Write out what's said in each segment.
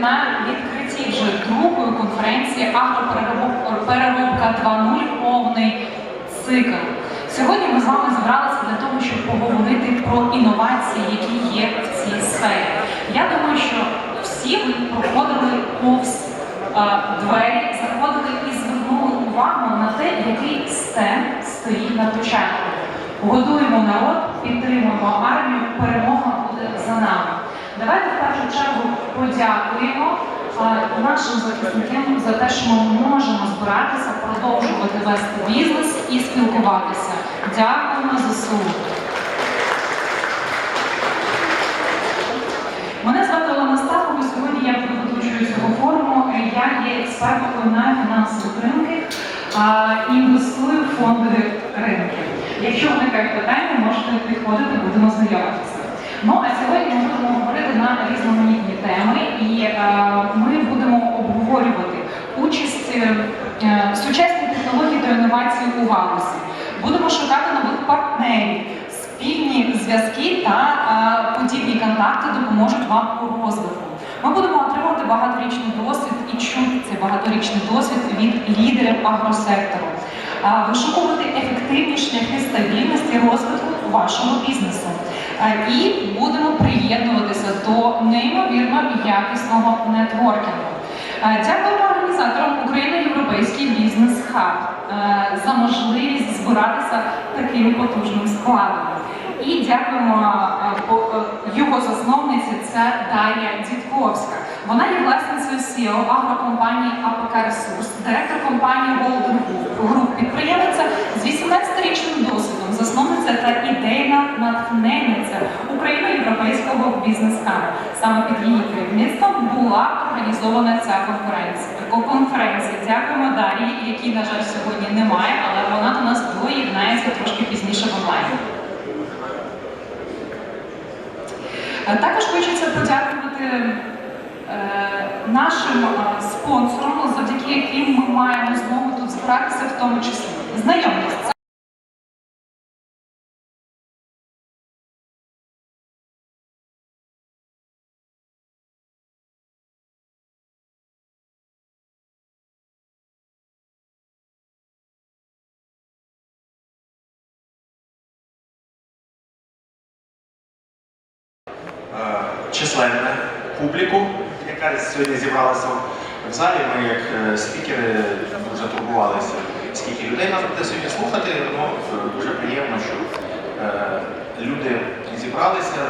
на відкритті вже другої конференції Агропереробка 2.0 повний цикл. Сьогодні ми з вами зібралися для того, щоб поговорити про інновації, які є в цій сфері. Я думаю, що всі ви проходили повз е, двері, заходили і звернули увагу на те, який стенд стоїть на початку. Годуємо народ, підтримуємо армію, перемога буде за нами. Давайте в першу чергу подякуємо нашим захисникам за те, що ми можемо збиратися, продовжувати вести бізнес і спілкуватися. Дякуємо ЗСУ. Мене звати Олена Стахова, сьогодні я ведучою цього форуму. Я є експерткою на фінансові ринки, а, інвестую в фондові ринки. Якщо виникають питання, можете підходити, будемо знайомитися. Ну а сьогодні ми будемо говорити на різноманітні теми, і е, ми будемо обговорювати участь е, е, сучасні технології та інновації у галузі. Будемо шукати нових партнерів. Спільні зв'язки та е, подібні контакти допоможуть вам у розвитку. Ми будемо отримувати багаторічний досвід і чути цей багаторічний досвід від лідерів агросектору, Е, вишукувати ефективні шляхи стабільності розвитку вашого бізнесу. І будемо приєднуватися до неймовірно якісного нетворкінгу. Дякуємо організаторам Україна Європейський бізнес хаб за можливість збиратися таким потужним складом. І дякуємо його засновниці, це Дар'я Дідковська. Вона є власницею CEO агрокомпанії АПК Ресурс, директор компанії Golden Group, підприємиця з 18-річним досвідом, засновниця та ідейна натхненниця Україно-європейського бізнес-хабу. Саме під її керівництвом була організована ця конференція. Конференція. Дякуємо Дар'ї, якій, на жаль, сьогодні немає, але вона до нас доєднається трошки пізніше в онлайні. Е, Також хочеться подякувати е, нашим е, спонсорам, завдяки яким ми маємо змогу тут збиратися, в тому числі. Знайомтесь, сьогодні зібралася в залі. Ми, як е, спікери, дуже турбувалися, скільки людей нас буде сьогодні слухати. Ну, дуже приємно, що е, люди зібралися.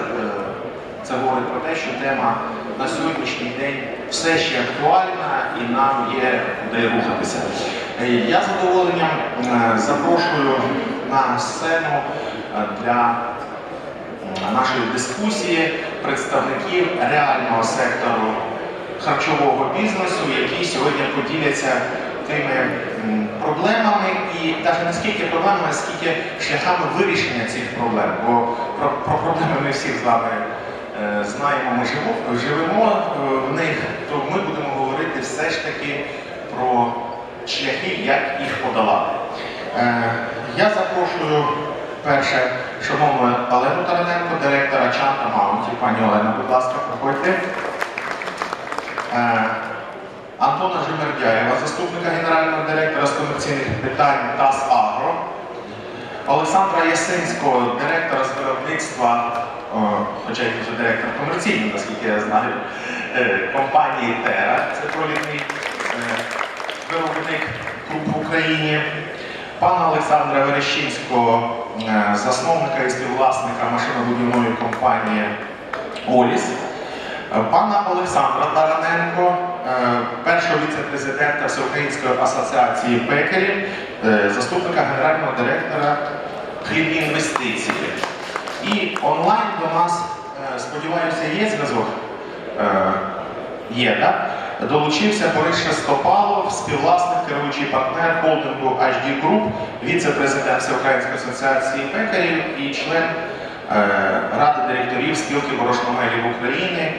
Це говорить про те, що тема на сьогоднішній день все ще актуальна і нам є куди рухатися. Я з задоволенням запрошую на сцену для нашої дискусії представників реального сектору харчового бізнесу, які сьогодні поділяться тими проблемами і навіть не скільки проблемами, а скільки шляхами вирішення цих проблем. Бо про, про проблеми ми всі з вами е, знаємо, ми живемо е, в них, то ми будемо говорити все ж таки про шляхи, як їх подолати. Е, Я запрошую перше шановну Олену Тараненко, директора Чанта Маунті. Пані Олена, будь ласка, проходьте. Е, Антона Жемердяєва, заступника генерального директора з комерційних питань ТАС Агро. Олександра Ясинського, директора з виробництва, хоча він вже директор комерційний, наскільки я знаю, е, компанії Тера, це провідний е, виробник круп в Україні. Пана Олександра Верещинського, засновника і співвласника машинобудівної компанії Оліс. Е, Пана Олександра Тараненко, е, першого віце-президента Всеукраїнської асоціації пекарів, е, заступника генерального директора хлібні інвестиції. І онлайн до нас, сподіваюся, є зв'язок. Є, так? Долучився Борис Шестопалов, співвласник, керуючий партнер холдингу HD Group, віце-президент Всеукраїнської асоціації пекарів і член Ради директорів спілки борошномелів України.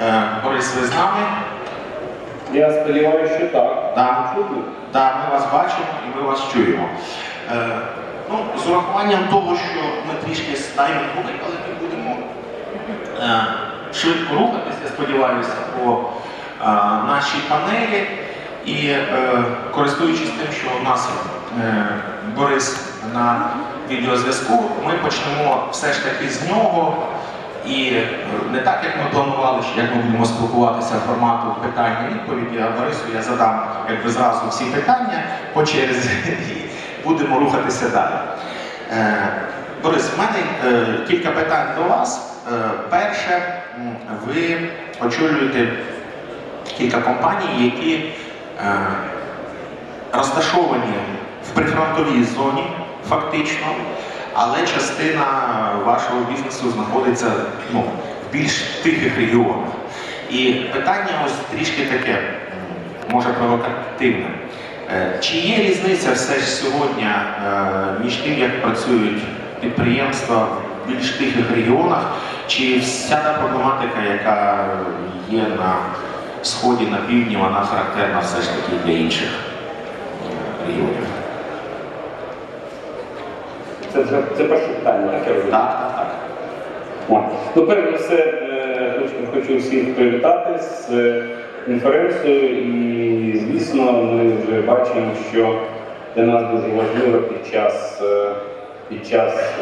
Е, Борис, ви з нами? Я сподіваюся, що так. Так. Так, ми вас бачимо і ми вас чуємо. Е, ну, з урахуваннем того, що ми трішки знаємо були, але ми будемо е, швидко рухатися, я сподіваюся, по наші панелі. І користуючись тим, що у нас Борис на відеозв'язку, ми почнемо все ж таки з нього. І не так, як ми планували, як ми будемо спілкуватися формату питання відповіді, а Борису я задам якби зразу всі питання по черзі і будемо рухатися далі. Е, Борис, в мене е, кілька питань до вас. Е, перше, ви очолюєте кілька компаній, які розташовані в прифронтовій зоні, фактично, але частина вашого бізнесу знаходиться ну, в більш тихих регіонах. І питання ось трішки таке, може провокативне. Е, Чи є різниця все ж сьогодні е, між тим, як працюють підприємства в більш тихих регіонах, чи вся та проблематика, яка є на сході, на півдні, вона характерна все ж таки для інших е, регіонів? Це, це, це перше питання, так я розумію? Так, так, так. Ну, перш за все, е, хочу, всіх привітати з е, конференцією і, звісно, ми вже бачимо, що для нас дуже важливо під час, е, під час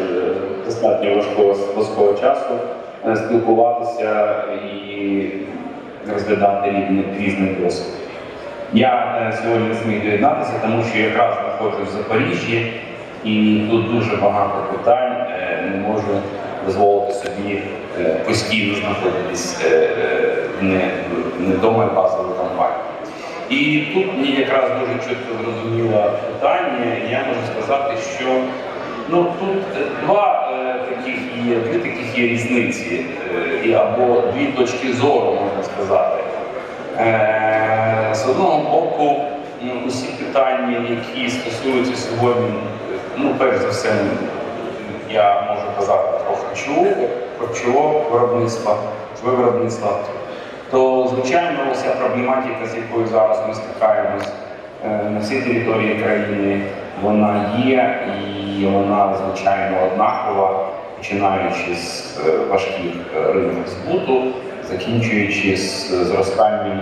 достатньо важкого, важкого часу спілкуватися і розглядати різний досвід. Я сьогодні зміг доєднатися, тому що якраз знаходжусь в Запоріжжі, і тут дуже багато питань е, не можу дозволити собі е, постійно знаходитись е, не, вдома базової компанії. І тут мені якраз дуже чітко зрозуміло питання. Я можу сказати, що ну, тут два таких є, дві таких є різниці, або дві точки зору, можна сказати. З одного боку, ну, усі питання, які стосуються сьогодні, ну, перш за все, я можу казати про харчову, виробництва, харчове виробництво, то, звичайно, вся проблематика, з якою зараз ми стикаємось е, на всій території країни, вона є і вона, звичайно, однакова, починаючи з е, важких е, ринків збуту, закінчуючи з зростанням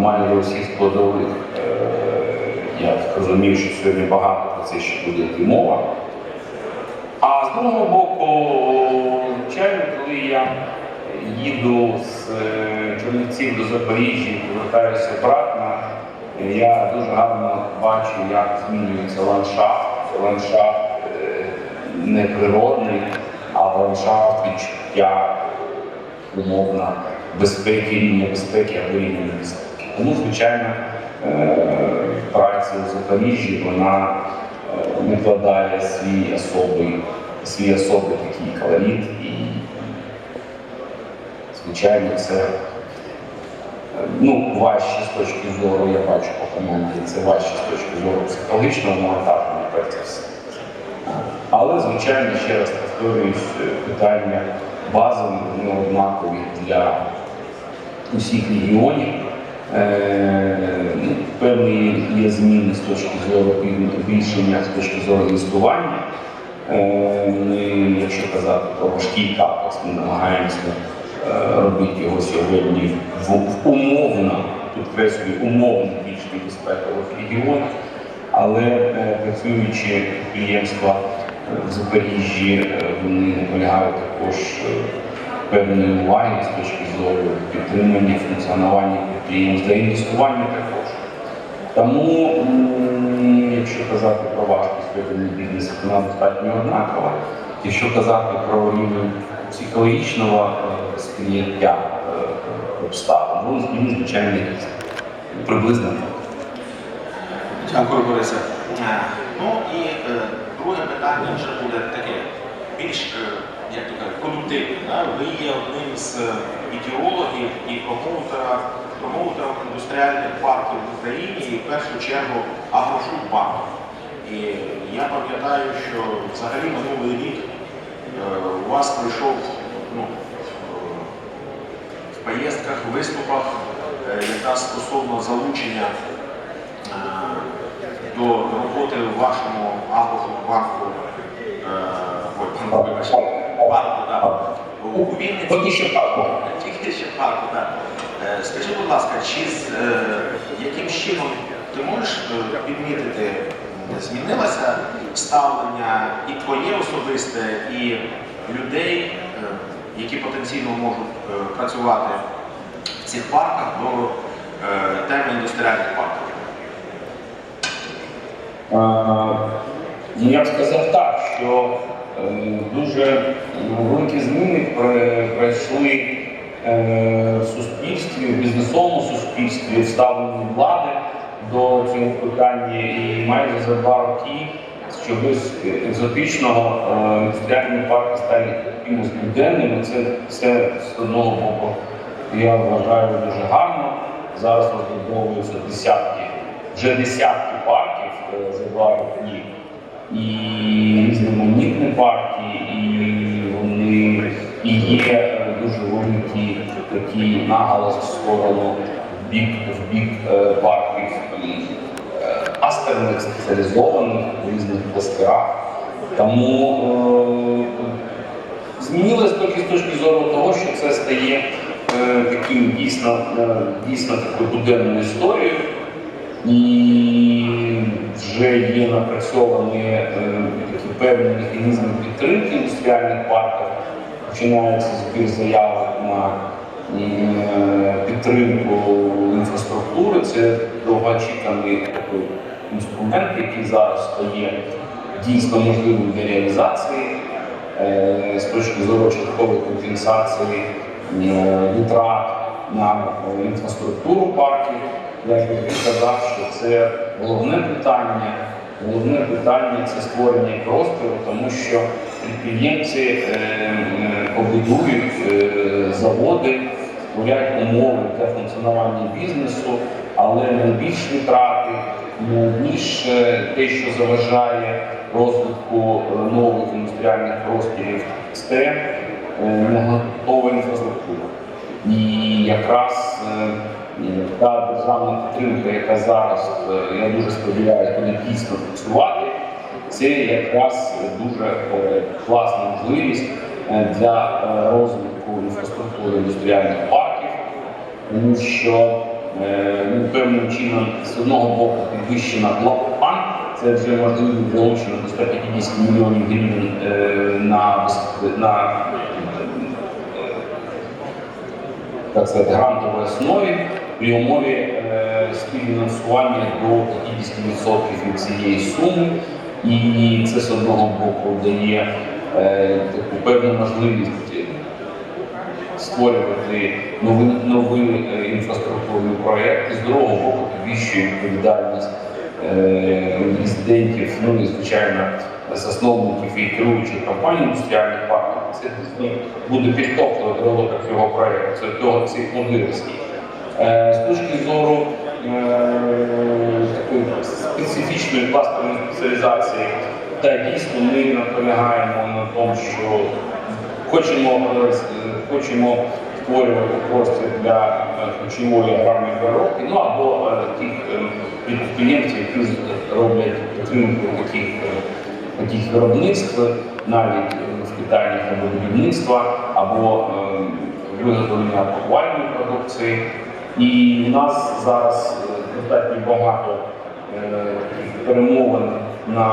майже усіх складових. Е, Я розумію, що сьогодні багато про це ще буде йти мова. А з другого боку, звичайно, коли я їду з е, Чернівців до Запоріжжя і повертаюся обратно, я дуже гарно бачу, як змінюється ландшафт. Ландшафт е, не природний, а ландшафт відчуття умовно безпеки, рівня безпеки або рівня небезпеки. Тому, звичайно, е, у Запоріжжі вона е, накладає свій особий, свій особий такий колорит і, звичайно, це е, ну, важче з точки зору, я бачу по команді, це важче з точки зору психологічного за все. Але, звичайно, ще раз повторююсь, е, питання базові, вони однакові для усіх регіонів. Е, ну, Певні є зміни з точки зору збільшення, з точки зору інвестування. Е, Ми, якщо казати про важкий капекс, ми намагаємося е, робити його сьогодні в, умовно, підкреслюю, умовно більш небезпекових регіонах, але е, працюючи підприємства в Запоріжжі, вони наполягають також певної уваги з точки зору підтримання функціонування підприємств та інвестування. Тому, якщо казати про важкість ведення бізнесу, вона достатньо однакова. Якщо казати про рівень психологічного е, сприйняття е, обставин, ну, він, звичайно, різний. приблизно. Дякую, Борисе. Е, Ну і друге питання вже буде таке більш як то кажуть, продуктивне. Ви є одним з ідеологів і промоутера, промоутером індустріальних парків в Україні і в першу чергу Агрошуббанк. І я пам'ятаю, що взагалі минулий рік е, у вас пройшов ну, е, в поїздках, виступах е, якраз стосовно залучення до роботи в вашому агробанку, ой, банку, вибачте, парку, да. у Вінниці. Парку. Тільки ще парку, так. Е, Скажи, будь ласка, чи з е, яким чином ти можеш е, підмітити, змінилося ставлення і твоє особисте, і людей, е, які потенційно можуть е, працювати в цих парках до е, теми індустріальних парків? Е, Ну, я б сказав так, що е, дуже великі зміни пройшли е, в суспільстві, в бізнесовому суспільстві, в ставленні влади до цього питання. І майже за два роки чогось екзотичного е, індустріальні парки стали якимось буденним. Це все з одного боку, я вважаю дуже гарно. Зараз розбудовуються десятки, вже десятки парків е, за два роки і різноманітні партії, і вони і є е, дуже великий такий наголос в сторону в бік в бік е, парків е, астерних спеціалізованих в різних кластерах. Тому е, змінилось тільки з точки зору того, що це стає е, таким дійсно, е, дійсно такою буденною історією. І вже є напрацьовані е, такі певні механізми підтримки індустріальних парків. Починається збір заявок на е, підтримку інфраструктури. Це довгоочікуваний такий інструмент, який зараз стає дійсно можливим для реалізації е, з точки зору часткової компенсації е, витрат на інфраструктуру парків. Я би казав, що це головне питання. Головне питання це створення простору, тому що підприємці е, е, побудують е, заводи, створять умови для функціонування бізнесу, але найбільш витрати, найбільше те, що заважає розвитку нових індустріальних просторів, це готова інфраструктура. І якраз та державна підтримка, яка зараз, е, я дуже сподіваюся, буде дійсно працювати, це якраз дуже е, класна можливість е, для розвитку інфраструктури індустріальних парків, тому що ну, певним чином з одного боку підвищена план, це вже можливо залучено до 150 мільйонів гривень на, на так сказати, грантовій основі при умові е, співфінансування до 50% від цієї суми. І це з одного боку дає е, таку певну можливість створювати нові, нові е, інфраструктурні проекти, з другого боку підвищує відповідальність резидентів, ну і звичайно засновників і керуючих компаній індустріальних парків. Це буде підтоплювати розвиток цього проєкту, це цих можливостей. Е, З точки зору е, такої специфічної кластерної спеціалізації, та дійсно ми наполягаємо на тому, що хочемо, е, хочемо створювати простір для ключової аграрної переробки, ну або тих підприємців, які роблять підтримку таких, таких виробництв, навіть в питаннях будівництва, або виготовлення пакувальної продукції. І у нас зараз е, достатньо багато е, перемовин на,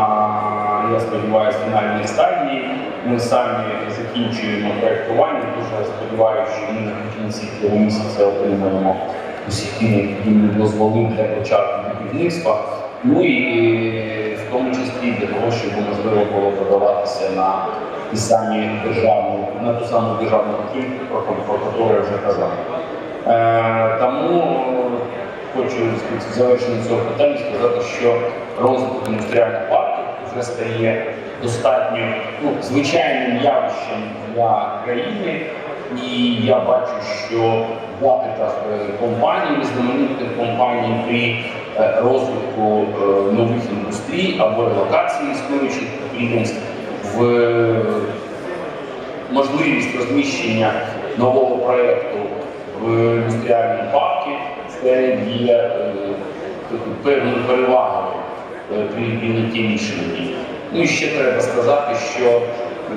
я сподіваюся, фінальній стадії. Ми самі закінчуємо проєктування. Дуже сподіваюся, що ми наприкінці цього місяця отримаємо усі необхідні дозволи для початку будівництва. Ну і в тому числі для того, щоб можливо було подаватися на самі державну, на ту саму державну підтримку, про, яку вже казав. Е, тому хочу в завершення цього питання сказати, що розвиток індустріальних парків вже стає достатньо ну, звичайним явищем для країни. І я бачу, що е, компаній, різноманітних компаній при е, розвитку е, нових індустрій або релокації існуючих підприємств в можливість розміщення нового проєкту в індустріальному парку, це є е, певною перевагою е, при прийнятті рішення. Ну і ще треба сказати, що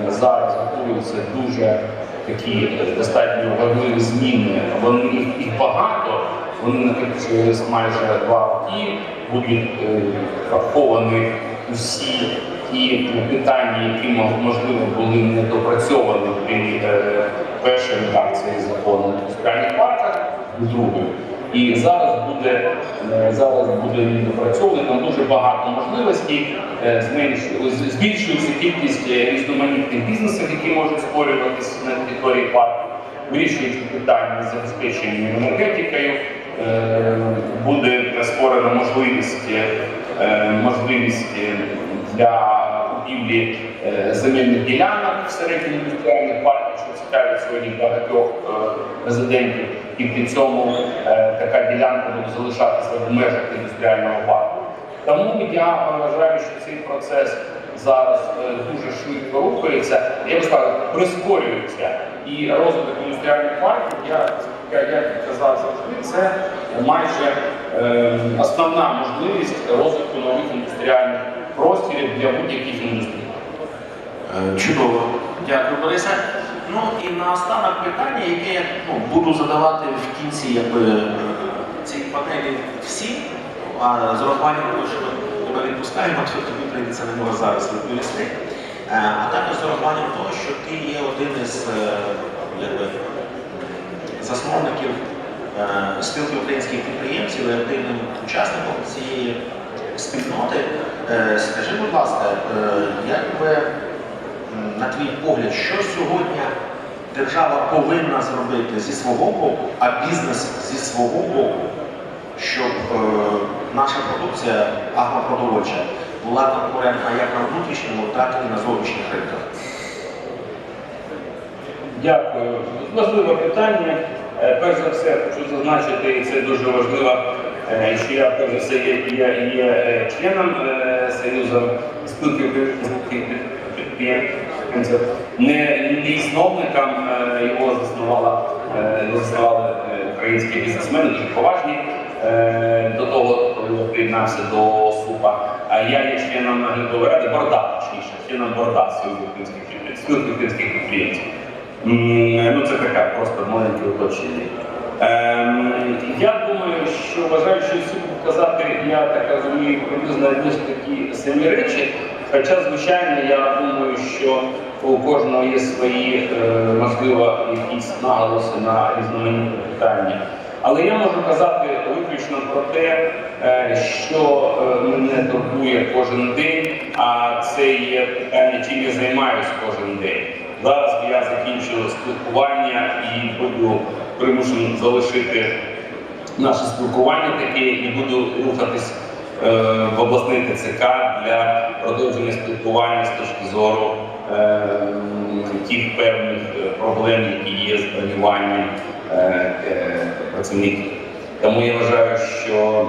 е, зараз готується дуже такі достатньо важливі зміни. Вони їх, багато. Вони накопичувалися майже два роки, будуть е, враховані усі ті питання, які можливо були недопрацьовані при першій редакції закону про соціальних парках, другої. І зараз буде е, зараз буде недопрацьований, там дуже багато можливостей, е, збільшується кількість е, різноманітних бізнесів, які можуть створюватися на території парку, вирішується питання з забезпеченням енергетикою, буде створена можливість, можливість для купівлі земельних ділянок всередині індустріальних парків, сьогодні багатьох е, резидентів, і при цьому е, така ділянка буде залишатися в межах індустріального парку. Тому я вважаю, що цей процес зараз е, дуже швидко рухається, я би сказав, прискорюється. І розвиток індустріальних парків, я, я, казав завжди, це майже е, основна можливість розвитку нових індустріальних просторів для будь-яких індустрій. Е, Чудово. Дякую, Борисе. Ну і наостанок питання, яке я ну, буду задавати в кінці е, цієї панелі всім, а з урахуванням того, що ми тебе відпускаємо, то тобі прийдеться на нього зараз відповісти. Е, А також з урахуванням того, що ти є один із якби, засновників спілки українських підприємців і активним учасником цієї спільноти. Скажи, будь ласка, як би, на твій погляд, що сьогодні держава повинна зробити зі свого боку, а бізнес зі свого боку, щоб е, наша продукція агропродовольча була конкурентна як на внутрішньому, так і на зовнішніх ринках? Дякую. Важливе питання. Е, Перш за все, хочу зазначити, і це дуже важливо, е, що я перш за все є, є, є е, членом Союзу спілки не, не засновником е, його заснувала, е, заснували е, українські бізнесмени, дуже поважні до того, коли приєднався до СУПа. А я є членом наглядової ради Борда, точніше, членом Борда Союзу українських підприємців, Ну, це таке просто маленьке уточнення. Ем, я думаю, що вважаю, що всі показати, я так розумію, приблизно одні ж такі самі речі. Хоча, звичайно, я думаю, що у кожного є свої, е, можливо, якісь наголоси на різноманітні питання. Але я можу казати виключно про те, е, що е, мене турбує кожен день, а це є питання, чим я займаюся кожен день. Зараз я закінчую спілкування і буду примушений залишити наше спілкування таке і буду рухатись в обласний ТЦК для продовження спілкування з точки зору е, тих певних е, проблем, які є з бронюванням е, е, працівників. Тому я вважаю, що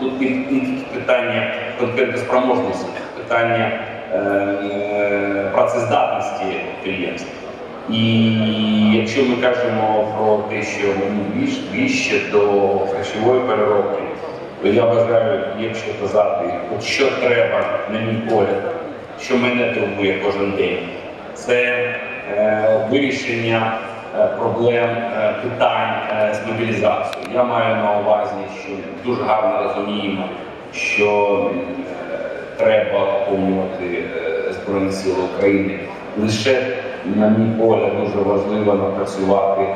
тут не тільки питання конкурентоспроможності, питання е, е, працездатності підприємств. І якщо ми кажемо про те, що ми ближче до харчової переробки, я вважаю, якщо казати, от що треба, на мій погляд, що мене турбує кожен день, це е, вирішення е, проблем е, питань е, з мобілізацією. Я маю на увазі, що дуже гарно розуміємо, що треба поповнювати Збройні Сили України. Лише, на мій погляд, дуже важливо напрацювати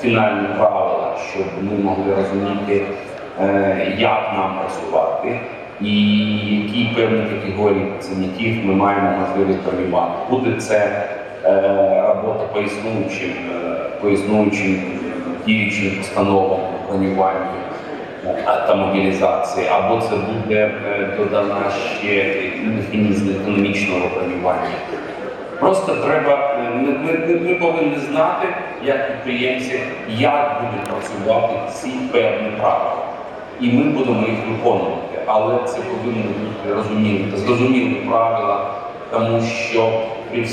фінальні правила, щоб ми могли розуміти, як нам працювати і які певні категорії працівників ми маємо можливість промівати. Буде це е, робота по існуючим, е, діючим постановам бронювання та мобілізації, або це буде е, додана ще механізм економічного бронювання. Просто треба, е, ми повинні знати, як підприємці, як будуть працювати ці певні правила. І ми будемо їх виконувати. Але це повинні бути розумілі, зрозумілі правила, тому що е,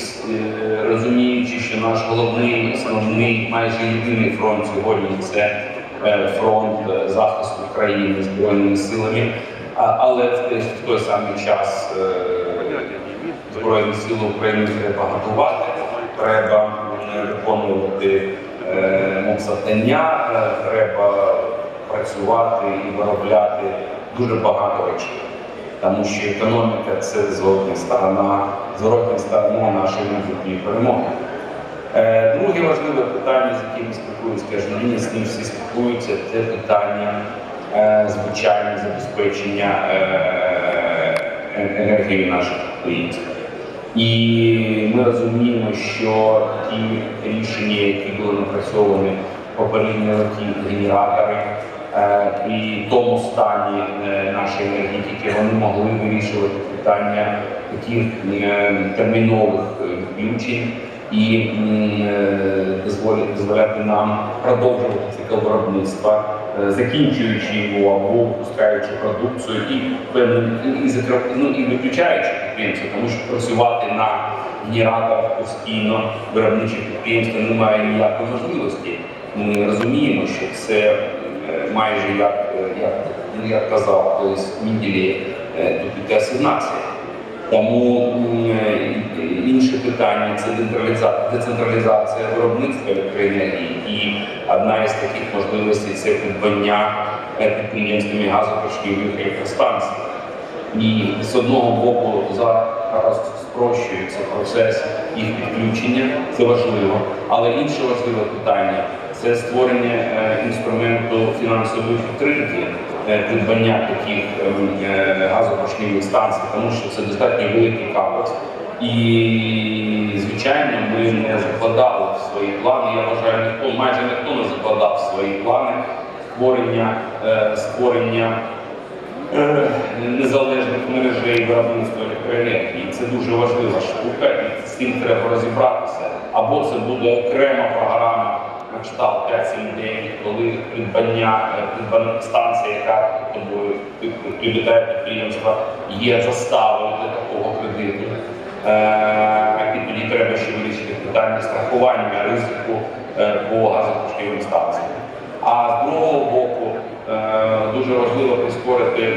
розуміючи, що наш головний, основний, майже єдиний фронт сьогодні це е, фронт е, захисту країни збройними силами, але в той, самий час Збройні сили України треба готувати, треба виконувати завдання, треба працювати і виробляти дуже багато речей. Тому що економіка це зворотня сторона, зворотня сторона нашої майбутньої перемоги. Е, Друге важливе питання, з яким спілкуються, день, з ним всі спілкуються, це питання е, звичайне забезпечення е, енергії наших підприємств. І ми розуміємо, що ті рішення, які були напрацьовані попередні роки, генератори, е, при тому стані е, нашої енергетики, вони могли вирішувати питання таких е, термінових включень і дозволяти, нам продовжувати цикл виробництва, закінчуючи його або випускаючи продукцію і і, і, ну, і виключаючи підприємство, тому що працювати на генераторах постійно виробничих підприємства немає ніякої можливості. Ми розуміємо, що це майже як, е, як, ну, як казав колись Мінділі, тупіка асигнація. Тому е, інше питання це децентраліза- децентралізація виробництва електроенергії. І одна із таких можливостей це придбання е, підприємствами газопоршневих електростанцій. І з одного боку зараз спрощується процес їх підключення, це важливо. Але інше важливе питання це створення е, інструменту фінансової підтримки, е, придбання таких е, газопоршневих станцій, тому що це достатньо великий капець. І звичайно, ми не закладали в свої плани. Я вважаю, ніхто майже ніхто не закладав в свої плани створення, створення незалежних мережей виробництва електроенергії. Це дуже важлива штука, і з цим треба розібратися. Або це буде окрема програма кшталт 5-7-9, коли придбання е, станція, яка тобою підприємства, є заставою для такого кредиту. Е, І тоді треба ще вирішити питання страхування ризику е, по газопошківим станціям. А з другого боку дуже важливо прискорити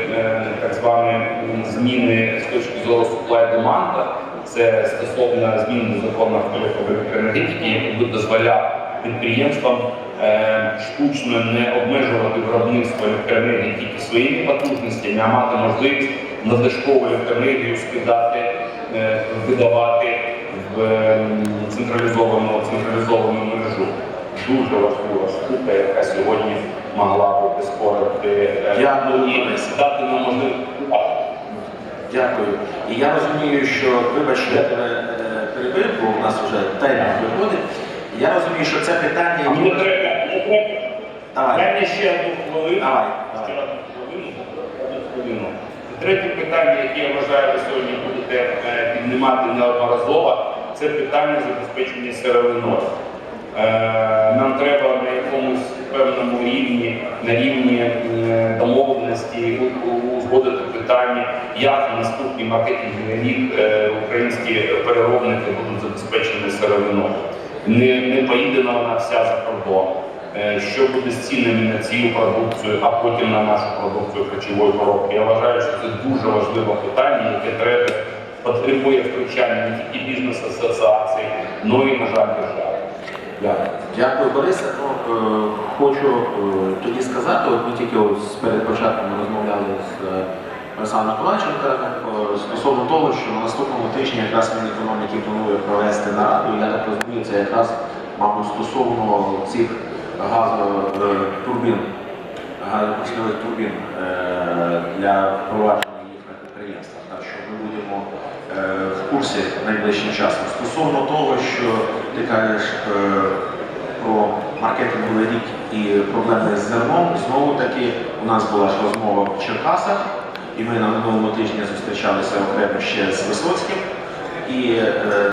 так звані зміни з точки зору supply деманда. Це стосовно змін до закону про електроенергетики, який буде дозволяти підприємствам е, штучно не обмежувати виробництво електроенергії тільки своїми потужностями, а мати можливість надлишкову електроенергію скидати, е, видавати в ем, централізовану централізовану мережу дуже важлива штука, яка сьогодні могла би прискорити е, дати нам можливість. Дякую. І я розумію, що, вибач, що я тебе е, перебив, бо у нас вже таймер виходить. Я розумію, що це питання, А мені треба, мені треба. Давай. Дай мені ще одну хвилину. Давай, Ще одну хвилину. Одну хвилину. Третє питання, яке я вважаю, ви сьогодні будете е, піднімати неодноразово, це питання забезпечення сировиною. Е, Нам треба на якомусь певному рівні, на рівні е, домовленості узгодити питання, як на наступний маркетинговий рік українські переробники будуть забезпечені сировиною. Не, не поїде вона вся за кордон. Е, Що буде з цінами на цю продукцію, а потім на нашу продукцію харчової коробки. Я вважаю, що це дуже важливе питання, яке треба потребує втручання не тільки бізнес-асоціацій, але й, на жаль, держави. Дякую. Дякую, Борисе. Ну, е, хочу е, тоді сказати, от ми тільки ось перед початком розмовляли з е, Олександром Миколаївичем стосовно того, що на наступному тижні якраз Мінекономіки планує провести нараду. Я так розумію, це якраз, мабуть, стосовно цих газотурбін, газопоршневих турбін е, для впровадження їх на підприємствах. Так що ми будемо е, в курсі найближчим часом. Стосовно того, що ти кажеш е, про маркетинговий рік і проблеми з зерном, знову таки у нас була ж розмова в Черкасах, і ми на минулому тижні зустрічалися окремо ще з Висоцьким. І е,